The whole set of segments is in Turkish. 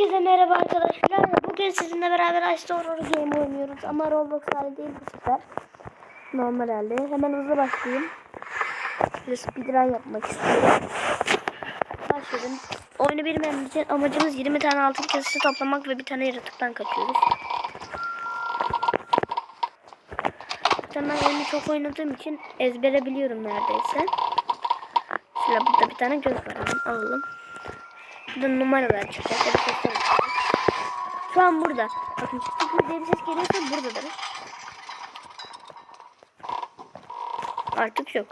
Herkese merhaba arkadaşlar. Bugün sizinle beraber Ice Horror Game oynuyoruz. Ama Roblox hali değil bu sefer. Normal hali. Hemen hızlı başlayayım. Şöyle speedrun yapmak istiyorum. Başladım. Oyunu bilmeyen için amacımız 20 tane altın kesesi toplamak ve bir tane yaratıktan kaçıyoruz. Zaten oyunu çok oynadığım için ezbere biliyorum neredeyse. Şöyle burada bir tane göz var. Alalım. Burada numaralar çıkacak. Şu an burada. Bakın çıktık diye bir ses geliyorsa buradadır. Artık yok.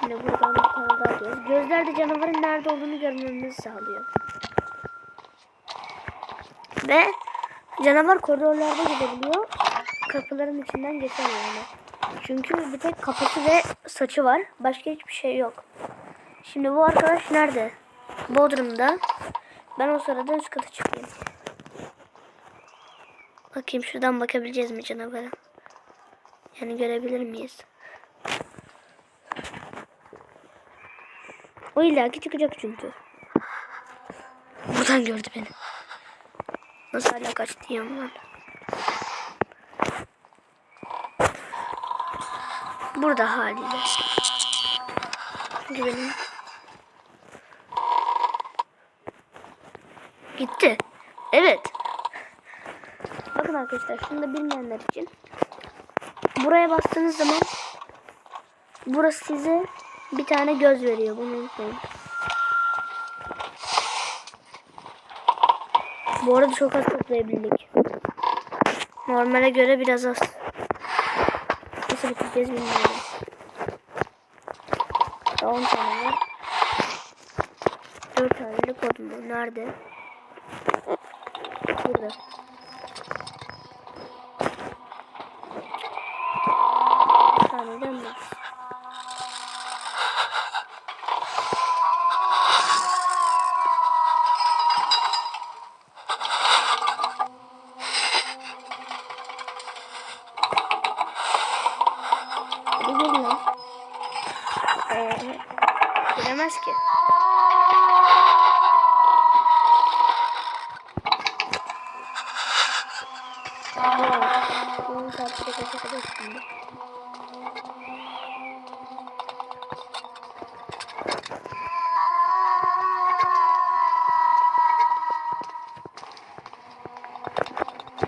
Şimdi buradan bir tane daha göz. Gözler de canavarın nerede olduğunu görmemizi sağlıyor. Ve canavar koridorlarda gidebiliyor. Kapıların içinden geçemiyor. Çünkü bir tek kafası ve saçı var. Başka hiçbir şey yok. Şimdi bu arkadaş nerede? Bodrum'da. Ben o sırada üst kata çıkayım. Bakayım şuradan bakabileceğiz mi canavara? Yani görebilir miyiz? O illaki çıkacak çünkü. Buradan gördü beni. Nasıl hala kaçtı yanımdan? Burada haliyle. Çünkü benim Gitti. Evet. Bakın arkadaşlar şunu da bilmeyenler için. Buraya bastığınız zaman burası size bir tane göz veriyor. Bunu unutmayın. Bu arada çok az toplayabildik. Normale göre biraz az. Nasıl bitireceğiz bilmiyorum. Daha 10 tane var. 4 tane de kodum var. Nerede? Burada. Anladım. Hadi gelin lan. Ee, giremez ki. Evet. Bunun saati de kaça kadar şimdi.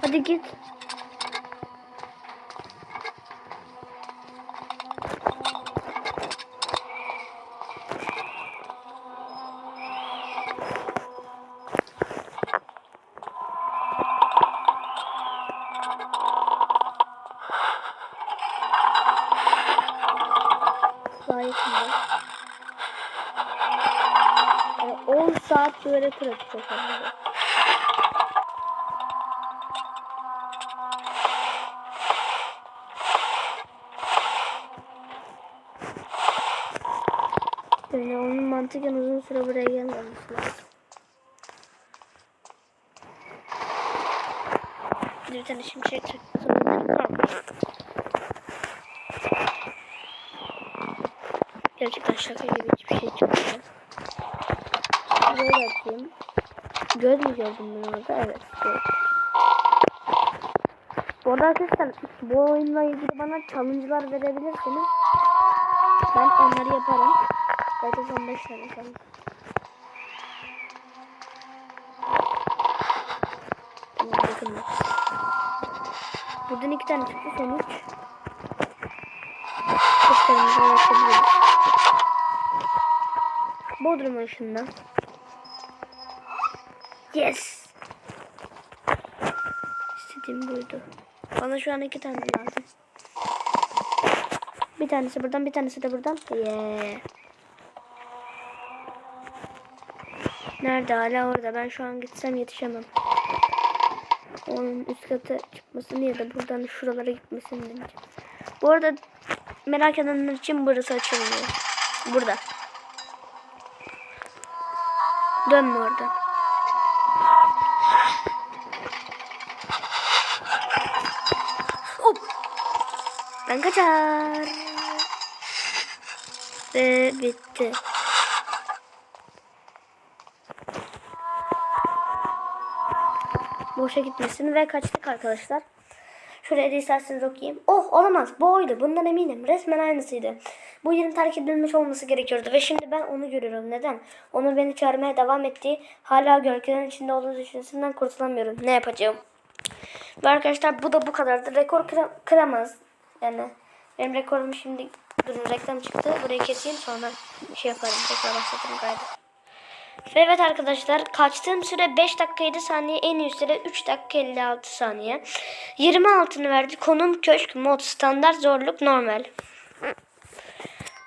Hadi git. İyi. Yani 10 saat böyle atacak herhalde. Yani onun mantıken uzun süre buraya gelmemesi lazım. Bir tane şimşek çaktım. Gerçekten şaka gibi hiçbir şey çıkmıyor. Böyle atayım. Gördüm ben orada? Evet. Göz. Bu arada arkadaşlar bu oyunla ilgili bana challenge'lar verebilirsiniz. Ben onları yaparım. Zaten son 5 tane kaldı. Tamam bakın bak. Buradan iki tane çıktı sonuç. Kuşlarımızı ulaşabiliriz. Bodrum ışığında. Yes. İstediğim buydu. Bana şu an iki tane lazım. Bir tanesi buradan, bir tanesi de buradan. Yeah. Nerede? Hala orada. Ben şu an gitsem yetişemem. Onun üst kata çıkmasını ya da buradan şuralara gitmesini deneyeceğim. Bu arada merak edenler için burası açılıyor. Burada. Dönme oradan. Hop. Ben kaçar. Ve bitti. Boşa gitmesin ve kaçtık arkadaşlar. Şuraya isterseniz okuyayım. Oh olamaz bu oydu bundan eminim. Resmen aynısıydı. Bu yerin terk edilmiş olması gerekiyordu ve şimdi ben onu görüyorum. Neden? Onun beni çağırmaya devam ettiği hala gölgelerin içinde olduğu düşüncesinden kurtulamıyorum. Ne yapacağım? Ve arkadaşlar bu da bu kadardı. Rekor kıra- kıramaz. Yani benim rekorum şimdi durun reklam çıktı. Burayı keseyim sonra şey yaparım. Tekrar başlatırım kaydı. Ve evet arkadaşlar kaçtığım süre 5 dakika 7 saniye en iyi süre 3 dakika 56 saniye. 20 altını verdi. Konum köşk mod standart zorluk normal.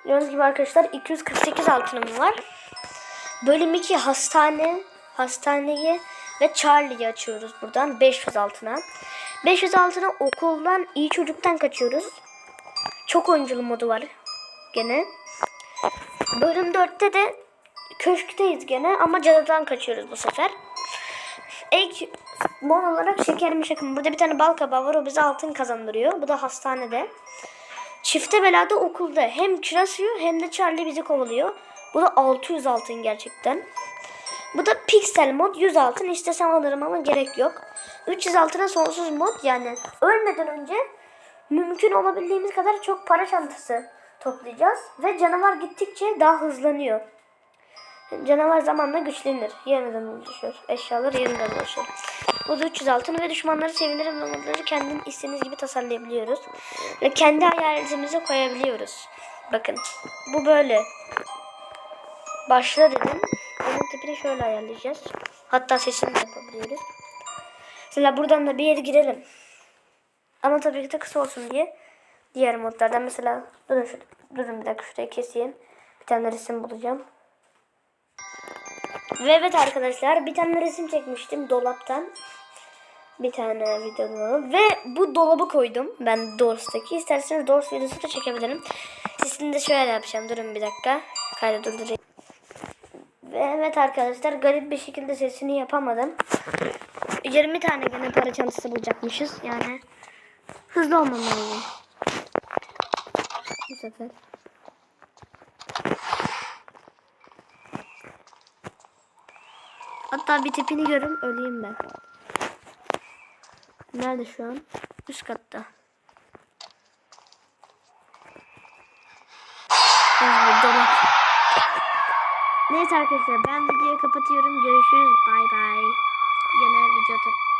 Gördüğünüz gibi arkadaşlar 248 altınım var. Bölüm 2 hastane, hastaneyi ve Charlie'yi açıyoruz buradan 500 altına. 500 altına okuldan iyi çocuktan kaçıyoruz. Çok oyunculu modu var gene. Bölüm 4'te de köşkteyiz gene ama cadıdan kaçıyoruz bu sefer. Ek mon olarak şeker mi şakım. Burada bir tane bal kabağı var o bize altın kazandırıyor. Bu da hastanede. Çifte belada okulda hem yiyor hem de Charlie bizi kovalıyor. Bu da 600 altın gerçekten. Bu da piksel mod 100 altın istesem alırım ama gerek yok. 300 altına sonsuz mod yani ölmeden önce mümkün olabildiğimiz kadar çok para çantası toplayacağız. Ve canavar gittikçe daha hızlanıyor. Canavar zamanla güçlenir. Yeniden oluşuyor. Eşyalar yeniden oluşuyor. Bu da 300 altın ve düşmanları sevinirim ve modları kendin istediğiniz gibi tasarlayabiliyoruz. Ve kendi hayaletimize koyabiliyoruz. Bakın. Bu böyle. Başla dedim. Onun tipini şöyle ayarlayacağız. Hatta sesini de yapabiliyoruz. Mesela buradan da bir yere girelim. Ama tabii ki de kısa olsun diye diğer modlardan mesela durun, şu, durun bir dakika şuraya keseyim. Bir tane resim bulacağım. Ve evet arkadaşlar bir tane resim çekmiştim dolaptan. Bir tane video dolabı. Ve bu dolabı koydum ben Doors'taki. İsterseniz Doors videosu da çekebilirim. Sesini de şöyle yapacağım. Durun bir dakika. Kaydı durdurayım. Ve evet arkadaşlar garip bir şekilde sesini yapamadım. 20 tane gene para çantası bulacakmışız. Yani hızlı olmam lazım. Bu sefer. Hatta bir tipini görün öleyim ben. Nerede şu an? Üst katta. Dolap. Neyse arkadaşlar ben videoyu kapatıyorum. Görüşürüz. Bay bay. Yine video atarım.